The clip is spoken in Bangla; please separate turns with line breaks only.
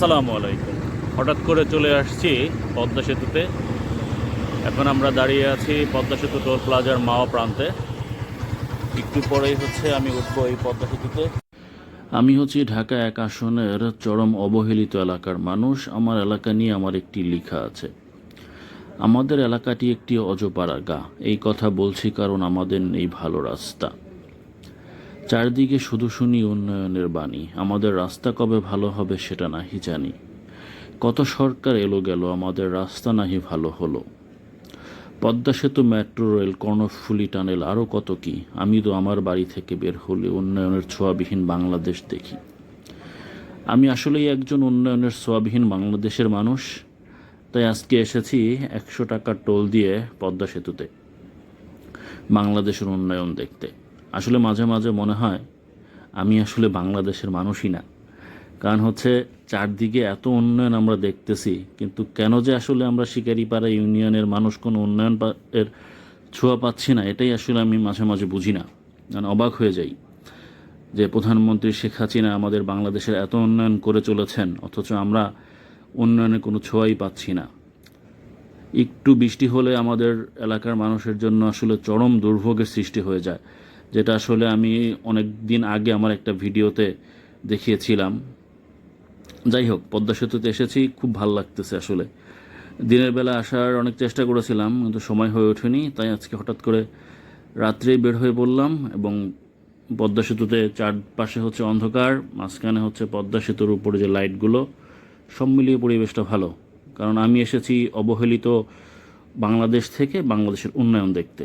আসসালামু আলাইকুম। হঠাৎ করে চলে আসছি পদ্মা সেতুতে। এখন আমরা দাঁড়িয়ে আছি পদ্মা সেতু টোল প্লাজার মাওয়া প্রান্তে। একটু পরেই হচ্ছে আমি উঠবো এই পদ্মা সেতুতে। আমি হচ্ছি ঢাকা এক আসনের চরম অবহেলিত এলাকার মানুষ। আমার এলাকা নিয়ে আমার একটি লেখা আছে। আমাদের এলাকাটি একটি অজপাড়া গা। এই কথা বলছি কারণ আমাদের নেই ভালো রাস্তা। চারদিকে শুধু শুনি উন্নয়নের বাণী। আমাদের রাস্তা কবে ভালো হবে সেটা নাহি জানি। কত সরকার এলো গেল, আমাদের রাস্তা নাহি ভালো হলো। পদ্মা সেতু, মেট্রো রেল, কর্ণফুলি টানেল আরও কত কি? আমি তো আমার বাড়ি থেকে বের হলে উন্নয়নের ছোঁয়াবিহীন বাংলাদেশ দেখি। আমি আসলেই একজন উন্নয়নের ছোঁয়াবিহীন বাংলাদেশের মানুষ। তাই আজকে এসেছি একশো টাকার টোল দিয়ে পদ্মা সেতুতে। বাংলাদেশের উন্নয়ন দেখতে। আসলে মাঝে মাঝে মনে হয় আমি আসলে বাংলাদেশের মানুষই না। কারণ হচ্ছে চারদিকে এত উন্নয়ন আমরা দেখতেছি, কিন্তু কেন যে আসলে আমরা শিকারিপাড়া ইউনিয়নের মানুষ কোনো উন্নয়ন এর ছোঁয়া পাচ্ছি না, এটাই আসলে আমি মাঝে মাঝে বুঝি না। মানে অবাক হয়ে যাই যে প্রধানমন্ত্রী শেখ হাসিনা আমাদের বাংলাদেশের এত উন্নয়ন করে চলেছেন, অথচ আমরা উন্নয়নের কোনো ছোঁয়াই পাচ্ছি না। একটু বৃষ্টি হলে আমাদের এলাকার মানুষের জন্য আসলে চরম দুর্ভোগের সৃষ্টি হয়ে যায়। যেটা আসলে আমি অনেক দিন আগে আমার একটা ভিডিওতে দেখিয়েছিলাম। যাই হোক, পদ্মা সেতুতে এসেছি, খুব ভালো লাগতেছে আসলে। দিনের বেলা আসার অনেক চেষ্টা করেছিলাম, কিন্তু সময় হয়ে ওঠেনি, তাই আজকে হঠাৎ করে রাত্রেই বের হয়ে পড়লাম এবং পদ্মা সেতুতে চারপাশে হচ্ছে অন্ধকার, মাঝখানে হচ্ছে পদ্মা সেতুর উপরে যে লাইটগুলো, সব মিলিয়ে পরিবেশটা ভালো। কারণ আমি এসেছি অবহেলিত বাংলাদেশ থেকে বাংলাদেশের উন্নয়ন দেখতে।